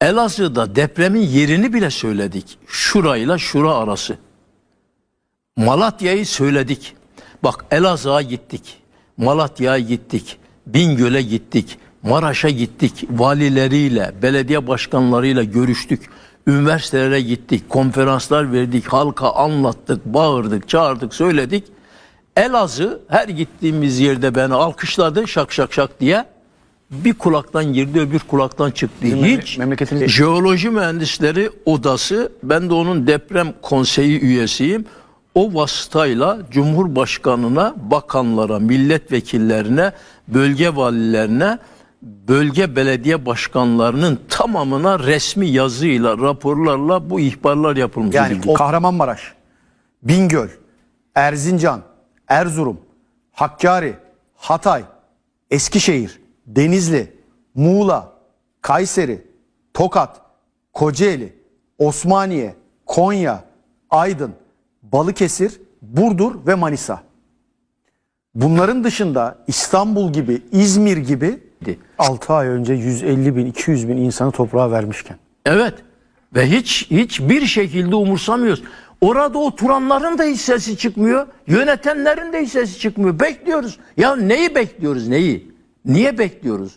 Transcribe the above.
Elazığ'da depremin yerini bile söyledik. Şurayla şura arası. Malatya'yı söyledik. Bak Elazığ'a gittik. Malatya'ya gittik. Bingöl'e gittik. Maraş'a gittik. Valileriyle, belediye başkanlarıyla görüştük. Üniversitelere gittik. Konferanslar verdik. Halka anlattık, bağırdık, çağırdık, söyledik. Elazığ her gittiğimiz yerde beni alkışladı şak şak şak diye. Bir kulaktan girdi öbür kulaktan çıktı. Hiç memleketimiz- Jeoloji Mühendisleri Odası, ben de onun deprem konseyi üyesiyim. O vasıtayla Cumhurbaşkanına, bakanlara, milletvekillerine, bölge valilerine, bölge belediye başkanlarının tamamına resmi yazıyla, raporlarla bu ihbarlar yapılmış. Yani o Kahramanmaraş, Bingöl, Erzincan, Erzurum, Hakkari, Hatay, Eskişehir, Denizli, Muğla, Kayseri, Tokat, Kocaeli, Osmaniye, Konya, Aydın, Balıkesir, Burdur ve Manisa. Bunların dışında İstanbul gibi, İzmir gibi 6 ay önce 150 bin, 200 bin insanı toprağa vermişken. Evet. Ve hiç hiçbir şekilde umursamıyoruz. Orada oturanların da hiç sesi çıkmıyor. Yönetenlerin de hiç sesi çıkmıyor. Bekliyoruz. Ya neyi bekliyoruz neyi? Niye bekliyoruz?